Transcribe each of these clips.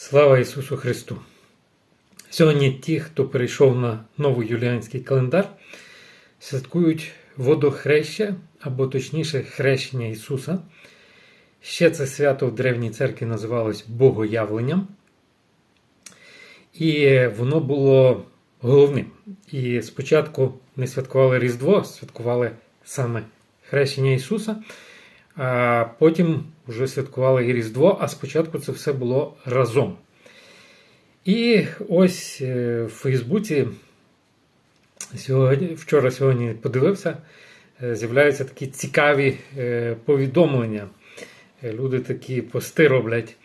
Слава Ісусу Христу! Сьогодні ті, хто перейшов на новий юліанський календар, святкують водохреща, або точніше, хрещення Ісуса. Ще це свято в Древній церкві називалось Богоявленням. І воно було головним. І спочатку не святкували Різдво, святкували саме хрещення Ісуса. Потім вже святкували Різдво, а спочатку це все було разом. І ось е, в Фейсбуці сьогодні, вчора сьогодні подивився, е, з'являються такі цікаві е, повідомлення. Люди такі пости роблять.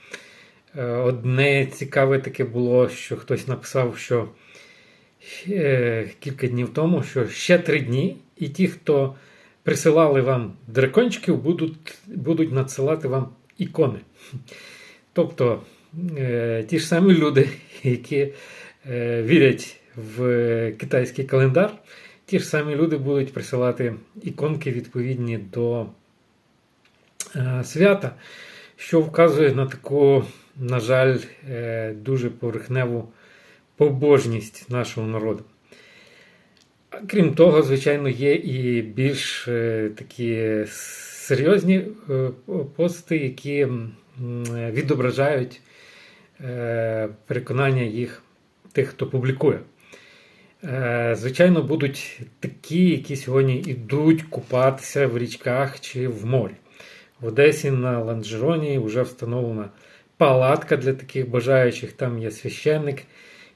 Одне цікаве таке було, що хтось написав, що кілька днів тому, що ще три дні, і ті, хто присилали вам дракончиків, будуть будуть надсилати вам ікони. Тобто е, ті ж самі люди, які е, вірять в китайський календар, ті ж самі люди будуть присилати іконки відповідні до е, свята, що вказує на таку, на жаль, дуже поверхневу побожність нашого народу. Крім того, звичайно, є і більш е, такі серйозні е, пости, які відображають е, переконання їх тих, хто публікує. Звичайно, будуть такі, які сьогодні йдуть купатися в річках чи в морі. В Одесі на Ланжероні вже встановлена палатка для таких бажаючих. Там є священник,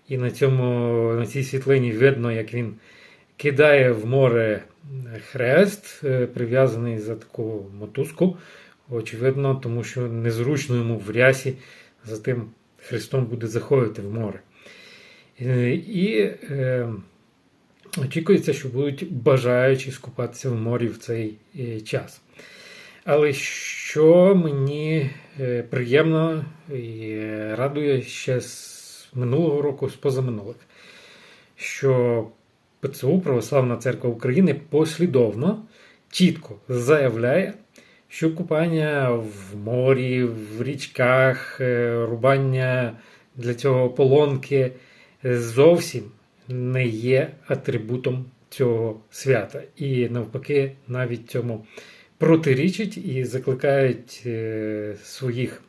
і на цьому, на цій світлині видно, як він кидає в море хрест, е, прив'язаний за таку мотузку. Очевидно, тому що незручно йому в рясі за тим хрестом буде заходити в море. Е, і е, очікується, що будуть бажаючі скупатися в морі в цей е, час. Але що мені приємно і радує ще з минулого року, з позаминулих, що ПЦУ Православна Церква України послідовно чітко заявляє, що купання в морі, в річках, е, рубання для цього полонки зовсім не є атрибутом цього свята. І навпаки, навіть цьому протирічить і закликають е, своїх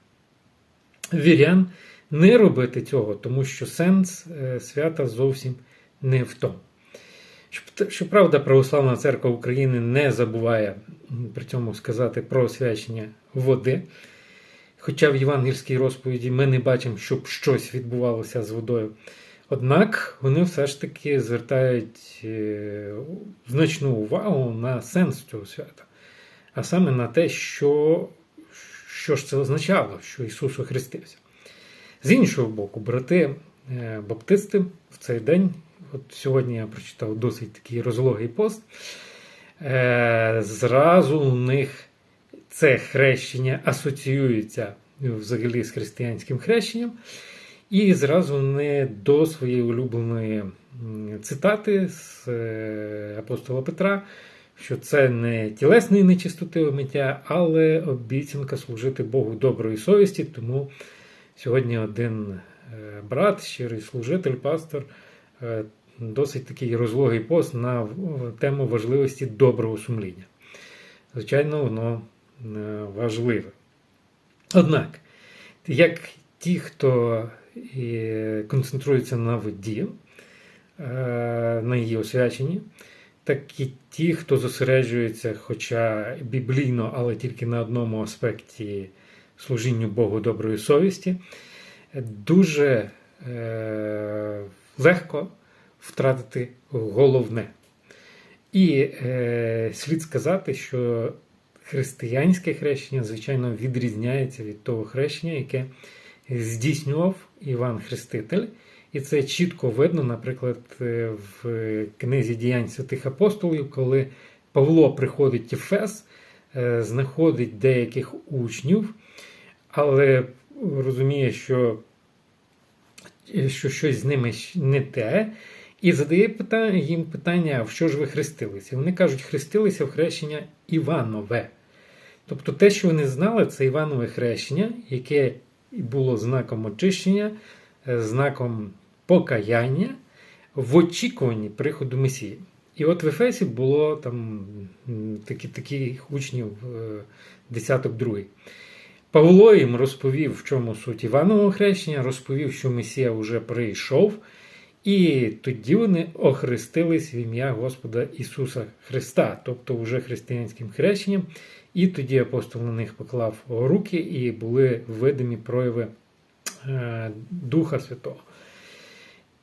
вірян не робити цього, тому що сенс е, свята зовсім не в тому. Щоправда, Православна церква України не забуває при цьому сказати про освячення води. Хоча в євангельській розповіді ми не бачимо, щоб щось відбувалося з водою. Однак вони все ж таки звертають е, значну увагу на сенс цього свята, а саме на те, що що ж це означало, що Ісус охрестився. З іншого боку, брати е, баптисти в цей день От Сьогодні я прочитав досить такий розлогий пост. Е, Зразу у них це хрещення асоціюється взагалі з християнським хрещенням. І зразу вони до своєї улюбленої цитати з е, апостола Петра, що це не тілесної нечистоти омиття, але обіцянка служити Богу доброї совісті. Тому сьогодні один е, брат, щирий служитель, пастор, досить такий розлогий пост на тему важливості доброго сумління. Звичайно, воно е, важливе. Однак, як ті, хто концентрується на воді, е, на її освяченні, так і ті, хто зосереджується, хоча біблійно, але тільки на одному аспекті служінню Богу доброї совісті, дуже е, легко втратити головне. І е, слід сказати, що християнське хрещення, звичайно, відрізняється від того хрещення, яке здійснював Іван Хреститель. І це чітко видно, наприклад, е, в книзі діянь святих апостолів, коли Павло приходить в Ефес, е, знаходить деяких учнів, але розуміє, що що щось з ними не те, і задає питання, їм питання, в що ж ви хрестилися? Вони кажуть, хрестилися в хрещення Іванове. Тобто те, що вони знали, це Іванове хрещення, яке було знаком очищення, е, знаком покаяння в очікуванні приходу Месії. І от в Ефесі було там такі, таких учнів е, десяток другий. Павло їм розповів, в чому суть Іванового хрещення, розповів, що Месія вже прийшов, і тоді вони охрестились в ім'я Господа Ісуса Христа, тобто вже християнським хрещенням. І тоді апостол на них поклав руки, і були видимі прояви е, Духа Святого.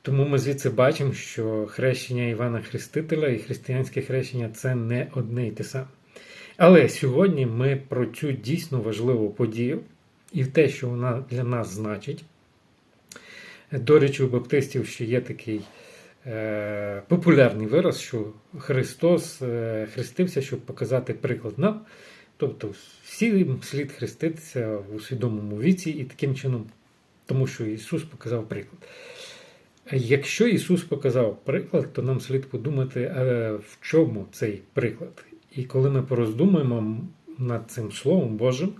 Тому ми звідси бачимо, що хрещення Івана Хрестителя і християнське хрещення це не одне й те саме. Але сьогодні ми про цю дійсно важливу подію і те, що вона для нас значить. До речі, у баптистів ще є такий е, популярний вираз, що Христос е, хрестився, щоб показати приклад нам. Тобто, всім слід хреститися у свідомому віці і таким чином, тому що Ісус показав приклад. Якщо Ісус показав приклад, то нам слід подумати, в чому цей приклад. І коли ми пороздумуємо над цим Словом Божим,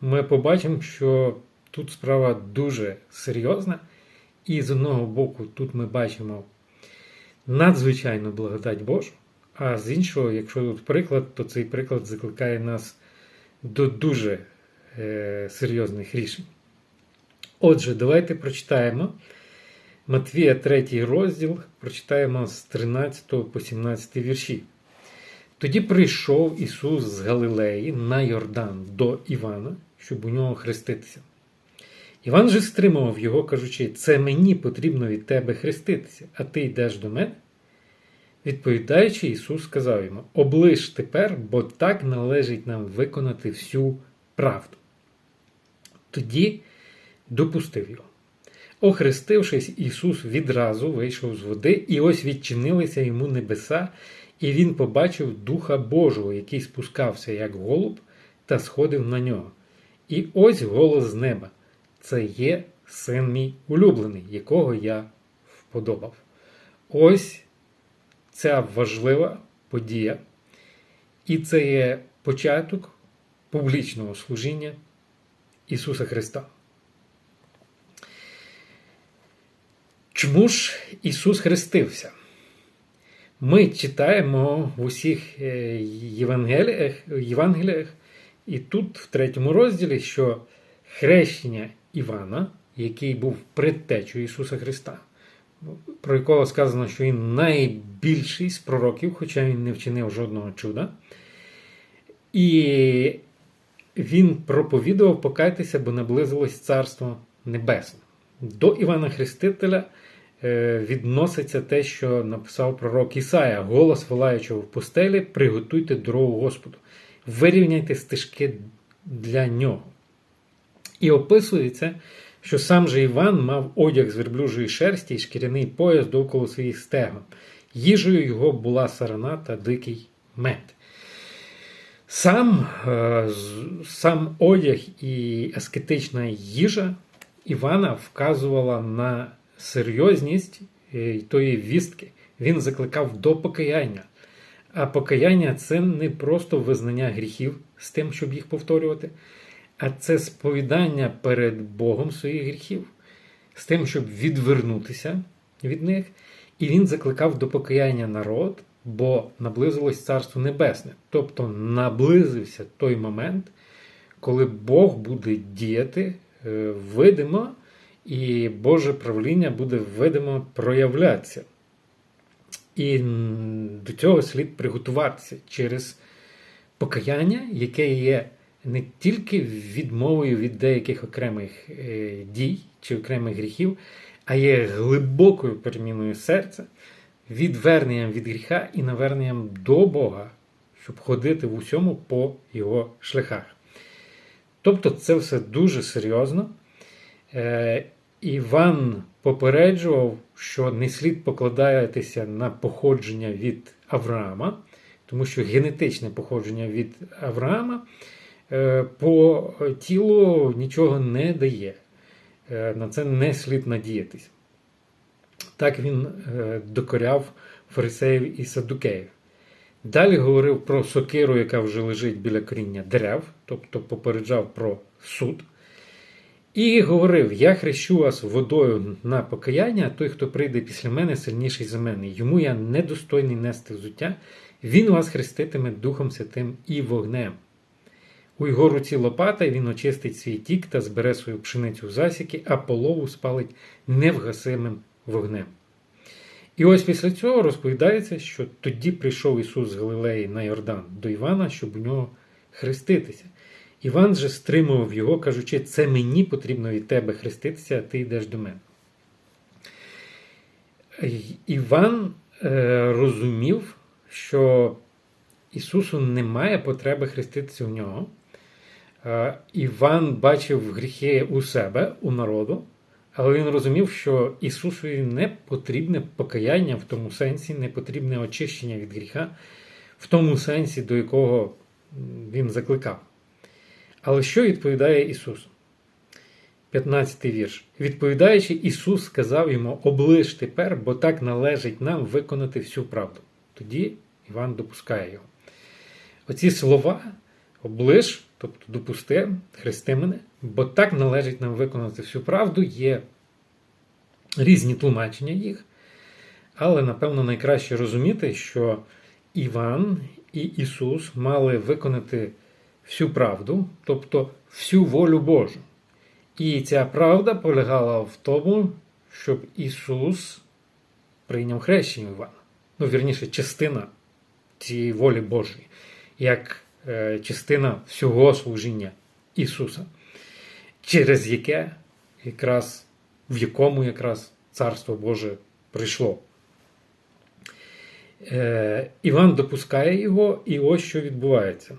ми побачимо, що тут справа дуже серйозна, і з одного боку, тут ми бачимо надзвичайну благодать Божу, а з іншого, якщо тут приклад, то цей приклад закликає нас до дуже е, серйозних рішень. Отже, давайте прочитаємо. Матвія 3 розділ прочитаємо з 13 по 17 вірші. Тоді прийшов Ісус з Галилеї на Йордан до Івана, щоб у нього хреститися. Іван же стримував його, кажучи, це мені потрібно від тебе хреститися, а ти йдеш до мене. Відповідаючи, Ісус сказав йому: Оближ тепер, бо так належить нам виконати всю правду. Тоді допустив його. Охрестившись, Ісус відразу вийшов з води, і ось відчинилися йому небеса, і він побачив Духа Божого, який спускався, як голуб, та сходив на нього. І ось голос з неба: Це є син мій улюблений, якого я вподобав. Ось ця важлива подія. І це є початок публічного служіння Ісуса Христа. Чому ж Ісус хрестився? Ми читаємо в усіх Євангеліях, Євангеліях, і тут, в третьому розділі, що хрещення Івана, який був предтечою Ісуса Христа, про якого сказано, що він найбільший з пророків, хоча він не вчинив жодного чуда. І він проповідував покайтеся, бо наблизилось Царство Небесне. До Івана Хрестителя відноситься те, що написав пророк Ісая, голос волаючого в пустелі, приготуйте дорогу Господу, вирівняйте стежки для нього. І описується, що сам же Іван мав одяг з верблюжої шерсті і шкіряний пояс довкола своїх стегон. Їжею його була сарана та дикий мед. Сам, сам одяг і аскетична їжа Івана вказувала на серйозність тої вістки. Він закликав до покаяння. А покаяння це не просто визнання гріхів з тим, щоб їх повторювати, а це сповідання перед Богом своїх гріхів, з тим, щоб відвернутися від них. І він закликав до покаяння народ, бо наблизилось Царство Небесне. Тобто наблизився той момент, коли Бог буде діяти видимо, і Боже правління буде видимо проявлятися. І до цього слід приготуватися через покаяння, яке є не тільки відмовою від деяких окремих дій чи окремих гріхів, а є глибокою переміною серця, відверненням від гріха і наверненням до Бога, щоб ходити в усьому по його шляхах. Тобто це все дуже серйозно. Іван попереджував, що не слід покладатися на походження від Авраама, тому що генетичне походження від Авраама по тілу нічого не дає. На це не слід надіятись. Так він докоряв фарисеїв і садукеїв. Далі говорив про сокиру, яка вже лежить біля коріння дерев, тобто попереджав про суд. І говорив: Я хрещу вас водою на покаяння, а той, хто прийде після мене, сильніший за мене. Йому я недостойний нести взуття. Він вас хреститиме Духом Святим і вогнем. У його руці лопата, він очистить свій тік та збере свою пшеницю в засіки, а полову спалить невгасимим вогнем. І ось після цього розповідається, що тоді прийшов Ісус з Галилеї на Йордан до Івана, щоб у нього хреститися. Іван же стримував його, кажучи, це мені потрібно від тебе хреститися, а ти йдеш до мене. Іван е, розумів, що Ісусу немає потреби хреститися в нього. Е, Іван бачив гріхи у себе, у народу, але він розумів, що Ісусові не потрібне покаяння в тому сенсі, не потрібне очищення від гріха, в тому сенсі, до якого він закликав. Але що відповідає Ісус? 15 вірш. Відповідаючи, Ісус сказав йому: оближ тепер, бо так належить нам виконати всю правду. Тоді Іван допускає його. Оці слова оближ, тобто допусти, хрести мене, бо так належить нам виконати всю правду, є різні тлумачення їх. Але, напевно, найкраще розуміти, що Іван і Ісус мали виконати всю правду, тобто всю волю Божу. І ця правда полягала в тому, щоб Ісус прийняв хрещення Івана. Ну, вірніше, частина цієї волі Божої, як е, частина всього служіння Ісуса, через яке якраз в якому якраз Царство Боже прийшло. Е, Іван допускає його, і ось що відбувається.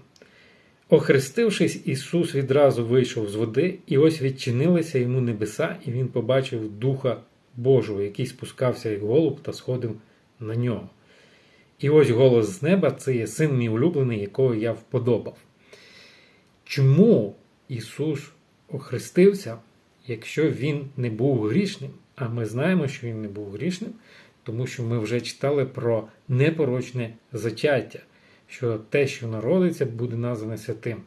Охрестившись, Ісус відразу вийшов з води, і ось відчинилися йому небеса, і він побачив Духа Божого, який спускався як голуб та сходив на нього. І ось голос з неба це є син мій улюблений, якого я вподобав. Чому Ісус охрестився, якщо Він не був грішним? А ми знаємо, що Він не був грішним, тому що ми вже читали про непорочне зачаття що те, що народиться, буде назване святим.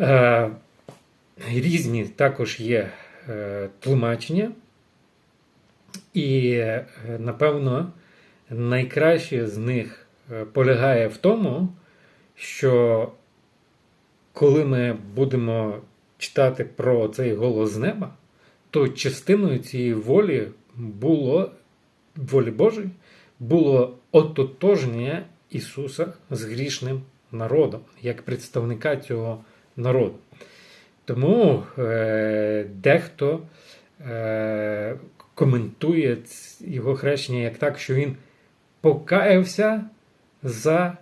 Е, різні також є е, тлумачення, і, е, напевно, найкраще з них полягає в тому, що коли ми будемо читати про цей голос з неба, то частиною цієї волі було волі Божої було ототожнення Ісуса з грішним народом, як представника цього народу. Тому е, дехто е, коментує його хрещення як так, що він покаявся за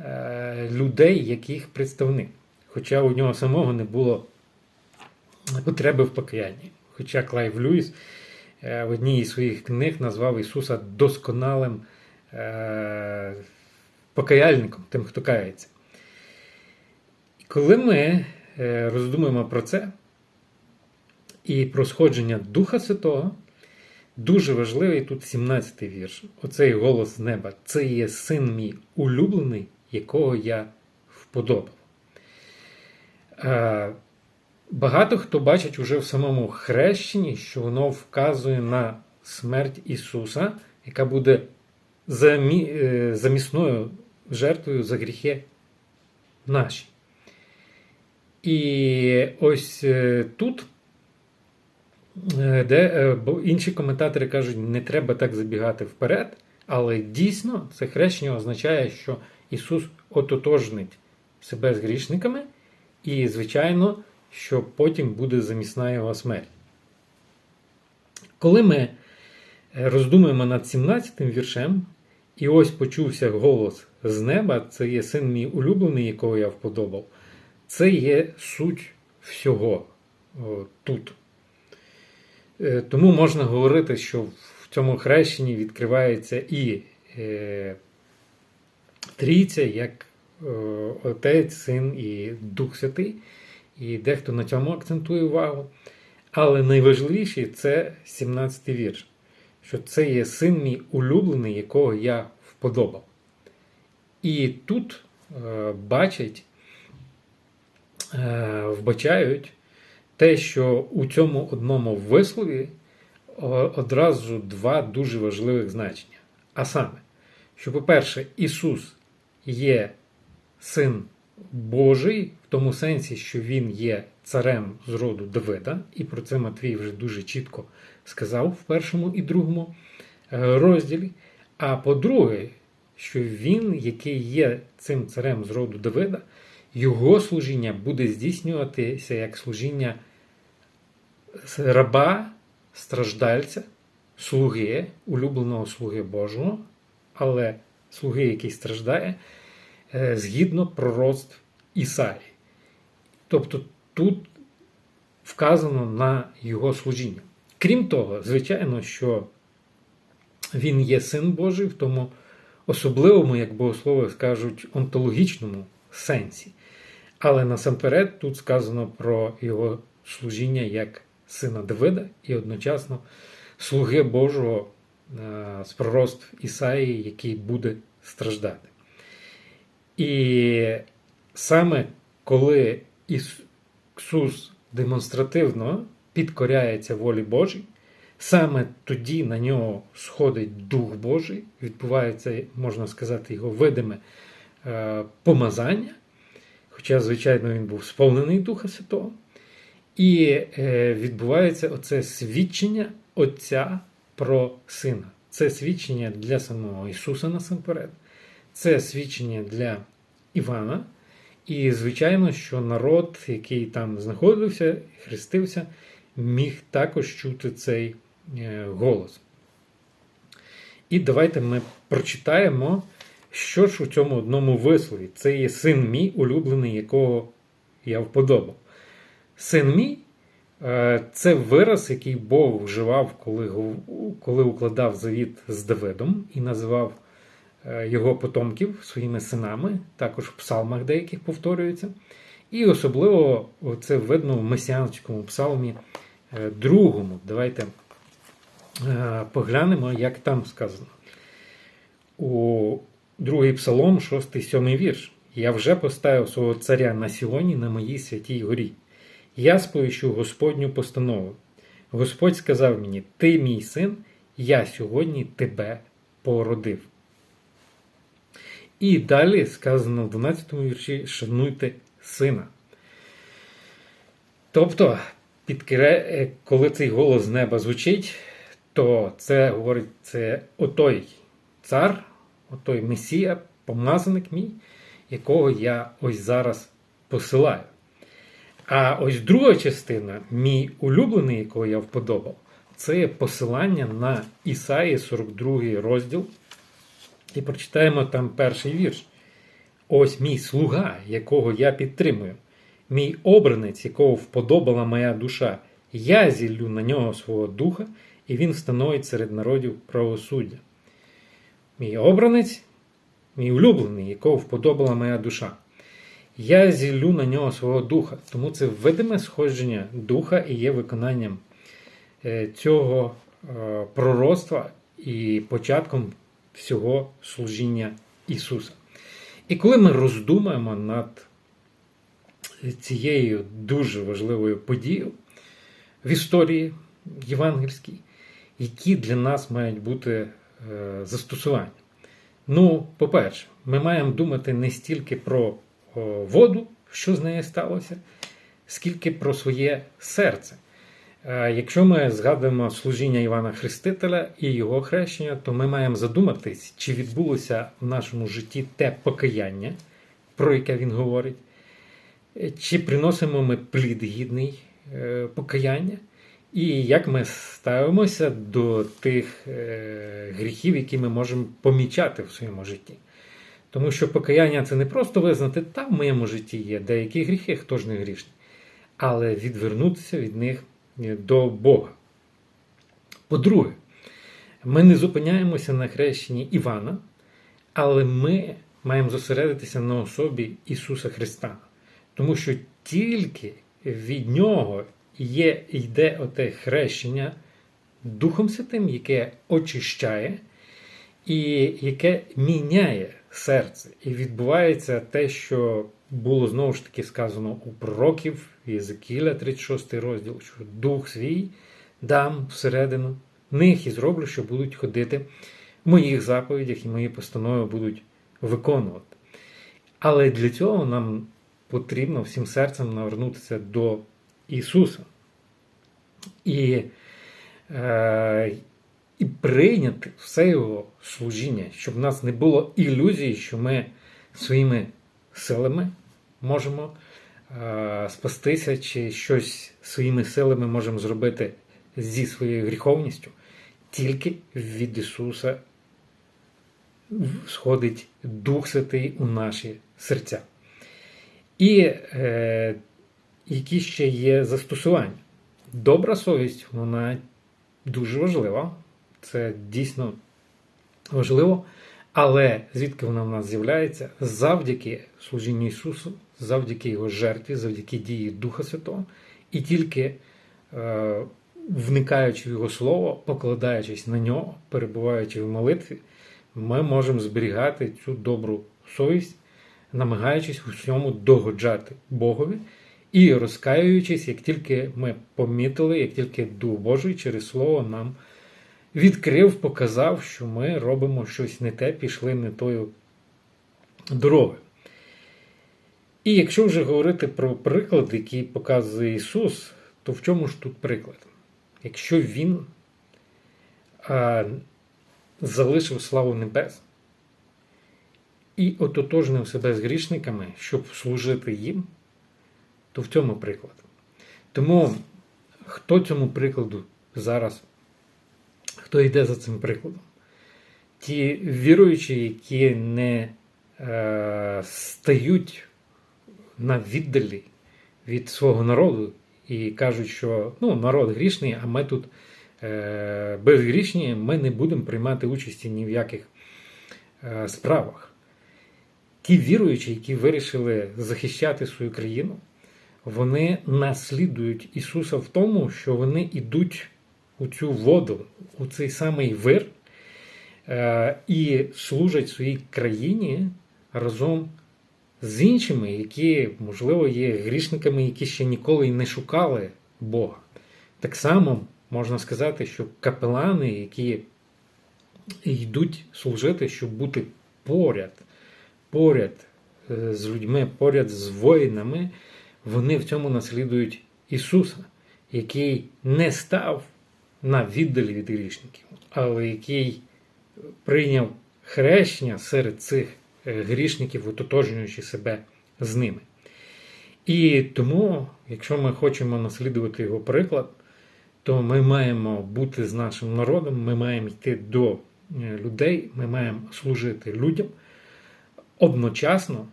е, людей, яких представник. Хоча у нього самого не було потреби в покаянні. Хоча Клайв Люїс е, в одній із своїх книг назвав Ісуса досконалим. Е, покаяльником, тим, хто кається. І коли ми е, роздумуємо про це і про сходження Духа Святого, дуже важливий тут 17-й вірш. Оцей голос неба. Це є син мій улюблений, якого я вподобав. Е, багато хто бачить уже в самому хрещенні, що воно вказує на смерть Ісуса, яка буде е, замісною жертвою за гріхи наші. І ось е, тут, е, де е, бо інші коментатори кажуть, не треба так забігати вперед, але дійсно це хрещення означає, що Ісус ототожнить себе з грішниками, і, звичайно, що потім буде замісна його смерть. Коли ми роздумуємо над 17 віршем, і ось почувся голос з неба, це є син мій улюблений, якого я вподобав. Це є суть всього о, тут. Е, тому можна говорити, що в цьому хрещенні відкривається і е, трійця, як е, Отець, Син і Дух Святий. І дехто на цьому акцентує увагу. Але найважливіше це 17 й вірш що це є син мій улюблений, якого я вподобав. І тут е, бачать, е, вбачають те, що у цьому одному вислові одразу два дуже важливих значення. А саме, що, по-перше, Ісус є син Божий, в тому сенсі, що Він є царем з роду Давида, і про це Матвій вже дуже чітко сказав в першому і другому е, розділі. А по-друге, що він, який є цим царем з роду Давида, його служіння буде здійснюватися як служіння раба, страждальця, слуги, улюбленого слуги Божого, але слуги, який страждає, е, згідно пророцтв Ісаї. Тобто тут вказано на його служіння. Крім того, звичайно, що він є син Божий в тому особливому, як богослови скажуть, онтологічному сенсі. Але насамперед тут сказано про його служіння як сина Давида і одночасно слуги Божого е, з пророцтв Ісаї, який буде страждати. І саме коли Ісус демонстративно підкоряється волі Божій, саме тоді на нього сходить Дух Божий, відбувається, можна сказати, його видиме е, помазання, хоча, звичайно, він був сповнений Духа Святого. І е, відбувається оце свідчення Отця про Сина. Це свідчення для самого Ісуса насамперед, це свідчення для Івана. І, звичайно, що народ, який там знаходився, хрестився, міг також чути цей е, голос. І давайте ми прочитаємо, що ж у цьому одному вислові. Це є син мій, улюблений, якого я вподобав. Син мій е, це вираз, який Бог вживав, коли, укладав завіт з Давидом і називав е, його потомків своїми синами, також в псалмах деяких повторюється. І особливо це видно в месіанському псалмі е, другому. Давайте е, поглянемо, як там сказано. У другий псалом, 6-7 вірш. Я вже поставив свого царя на Сіоні на моїй святій горі. Я сповіщу Господню постанову. Господь сказав мені: Ти мій син, я сьогодні тебе породив. І далі сказано в 12 вірші: Шануйте сина. Тобто, підкре- е, коли цей голос з неба звучить, то це говорить це отой цар, отой Месія, помазаник мій, якого я ось зараз посилаю. А ось друга частина, мій улюблений, якого я вподобав, це посилання на Ісаї 42 розділ. І прочитаємо там перший вірш. Ось мій слуга, якого я підтримую, мій обранець, якого вподобала моя душа. Я зіллю на нього свого духа, і він встановить серед народів правосуддя. Мій обранець, мій улюблений, якого вподобала моя душа. Я зіллю на нього свого духа. Тому це видиме сходження духа і є виконанням е, цього е, пророцтва і початком всього служіння Ісуса. І коли ми роздумаємо над цією дуже важливою подією в історії євангельській, які для нас мають бути е, застосування. Ну, по-перше, ми маємо думати не стільки про воду, що з нею сталося, скільки про своє серце. Е, Якщо ми згадуємо служіння Івана Хрестителя і його хрещення, то ми маємо задуматись, чи відбулося в нашому житті те покаяння, про яке він говорить, е, чи приносимо ми плід гідний е, покаяння, і як ми ставимося до тих гріхів, які ми можемо помічати в своєму житті. Тому що покаяння це не просто визнати, та в моєму житті є деякі гріхи, хто ж не грішний, але відвернутися від них до Бога. По-друге, ми не зупиняємося на хрещенні Івана, але ми маємо зосередитися на особі Ісуса Христа. Тому що тільки від Нього є, йде оте хрещення Духом Святим, яке очищає і яке міняє серце. І відбувається те, що було знову ж таки сказано у пророків Єзекіля, 36 розділ, що дух свій дам всередину них і зроблю, що будуть ходити в моїх заповідях і мої постанови будуть виконувати. Але для цього нам потрібно всім серцем навернутися до Ісуса. І е, і прийняти все Його служіння, щоб в нас не було ілюзії, що ми своїми силами можемо е, спастися, чи щось своїми силами можемо зробити зі своєю гріховністю. Тільки від Ісуса сходить Дух Святий у наші серця. І е, які ще є застосування. Добра совість, вона дуже важлива. Це дійсно важливо. Але звідки вона в нас з'являється? Завдяки служінню Ісусу, завдяки Його жертві, завдяки дії Духа Святого, і тільки е, вникаючи в Його Слово, покладаючись на нього, перебуваючи в молитві, ми можемо зберігати цю добру совість, намагаючись у всьому догоджати Богові і розкаюючись, як тільки ми помітили, як тільки Дух Божий через Слово нам відкрив, показав, що ми робимо щось не те, пішли не тою дорогою. І якщо вже говорити про приклад, який показує Ісус, то в чому ж тут приклад? Якщо Він а, залишив славу небес і ототожнив себе з грішниками, щоб служити їм, то в цьому приклад. Тому хто цьому прикладу зараз хто йде за цим прикладом. Ті віруючі, які не е, стають на віддалі від свого народу і кажуть, що ну, народ грішний, а ми тут е, безгрішні, ми не будемо приймати участі ні в яких е, справах. Ті віруючі, які вирішили захищати свою країну, вони наслідують Ісуса в тому, що вони йдуть у цю воду, у цей самий вир е, і служать своїй країні разом з іншими, які, можливо, є грішниками, які ще ніколи не шукали Бога. Так само можна сказати, що капелани, які йдуть служити, щоб бути поряд, поряд е, з людьми, поряд з воїнами, вони в цьому наслідують Ісуса, який не став на віддалі від грішників, але який прийняв хрещення серед цих е, грішників, ототожнюючи себе з ними. І тому, якщо ми хочемо наслідувати його приклад, то ми маємо бути з нашим народом, ми маємо йти до е, людей, ми маємо служити людям, одночасно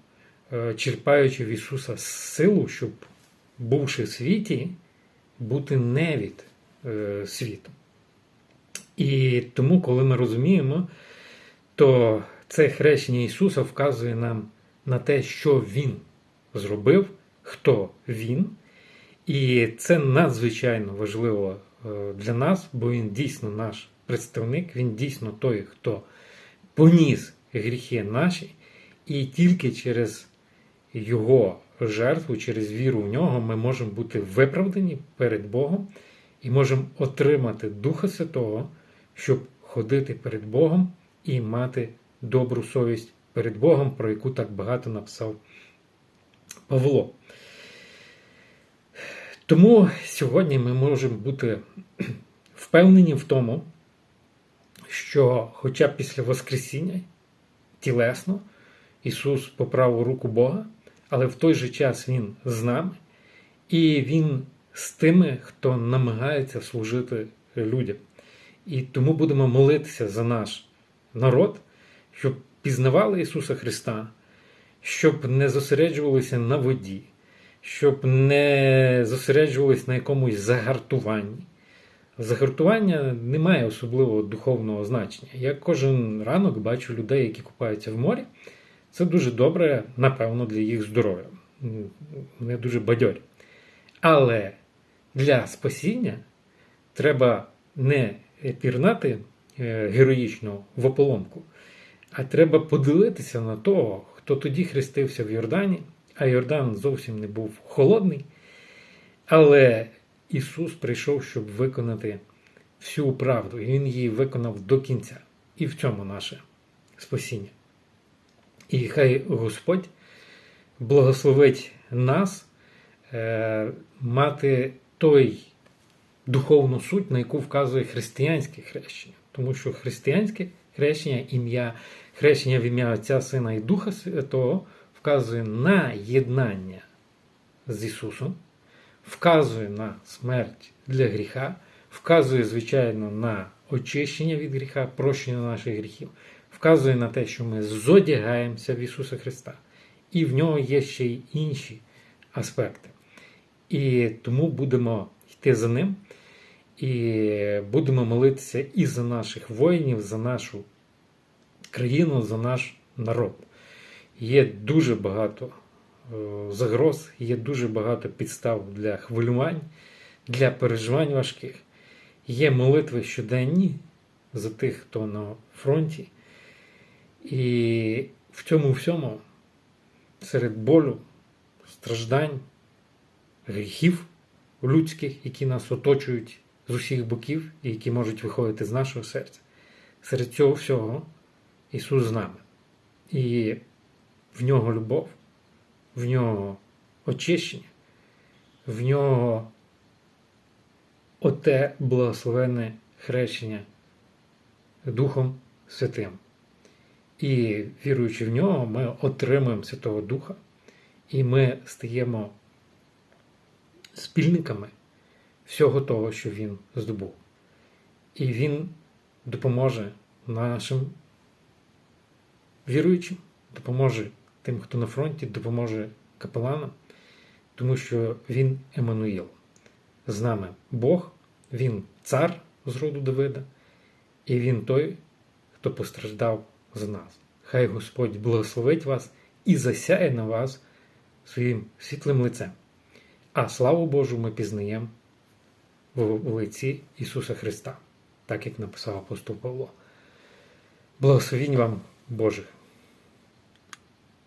е, черпаючи в Ісуса силу, щоб, бувши в світі, бути не від Е, світу. І тому, коли ми розуміємо, то це хрещення Ісуса вказує нам на те, що Він зробив, хто Він. І це надзвичайно важливо е, для нас, бо Він дійсно наш представник, Він дійсно той, хто поніс гріхи наші, і тільки через Його жертву, через віру в нього ми можемо бути виправдані перед Богом і можемо отримати Духа Святого, щоб ходити перед Богом і мати добру совість перед Богом, про яку так багато написав Павло. Тому сьогодні ми можемо бути впевнені в тому, що, хоча після Воскресіння тілесно, Ісус по праву руку Бога, але в той же час Він з нами, і Він з тими, хто намагається служити людям. І тому будемо молитися за наш народ, щоб пізнавали Ісуса Христа, щоб не зосереджувалися на воді, щоб не зосереджувалися на якомусь загартуванні. Загартування не має особливого духовного значення. Я кожен ранок бачу людей, які купаються в морі. Це дуже добре, напевно, для їх здоров'я. Вони дуже бадьорі. Але для спасіння треба не пірнати е, героїчно в ополонку, А треба подивитися на того, хто тоді хрестився в Йордані, а Йордан зовсім не був холодний. Але Ісус прийшов, щоб виконати всю правду, і Він її виконав до кінця. І в цьому наше спасіння. І хай Господь благословить нас е, мати той духовну суть, на яку вказує християнське хрещення. Тому що християнське хрещення, ім'я, хрещення в ім'я Отця Сина і Духа Святого вказує на єднання з Ісусом, вказує на смерть для гріха, вказує, звичайно, на очищення від гріха, прощення наших гріхів, вказує на те, що ми зодягаємося в Ісуса Христа. І в нього є ще й інші аспекти. І тому будемо йти за ним. І будемо молитися і за наших воїнів, за нашу країну, за наш народ. Є дуже багато е, загроз, є дуже багато підстав для хвилювань, для переживань важких. Є молитви щоденні за тих, хто на фронті. І в цьому всьому, серед болю, страждань, гріхів людських, які нас оточують з усіх боків і які можуть виходити з нашого серця. Серед цього всього Ісус з нами. І в нього любов, в нього очищення, в нього оте благословенне хрещення Духом Святим. І віруючи в нього, ми отримуємо Святого Духа, і ми стаємо спільниками всього того, що він здобув. І він допоможе нашим віруючим, допоможе тим, хто на фронті, допоможе капеланам, тому що він Еммануїл. З нами Бог, він цар з роду Давида, і він той, хто постраждав за нас. Хай Господь благословить вас і засяє на вас своїм світлим лицем. А славу Божу ми пізнаємо в лиці Ісуса Христа, так як написав апостол Павло. Благословінь вам Божих!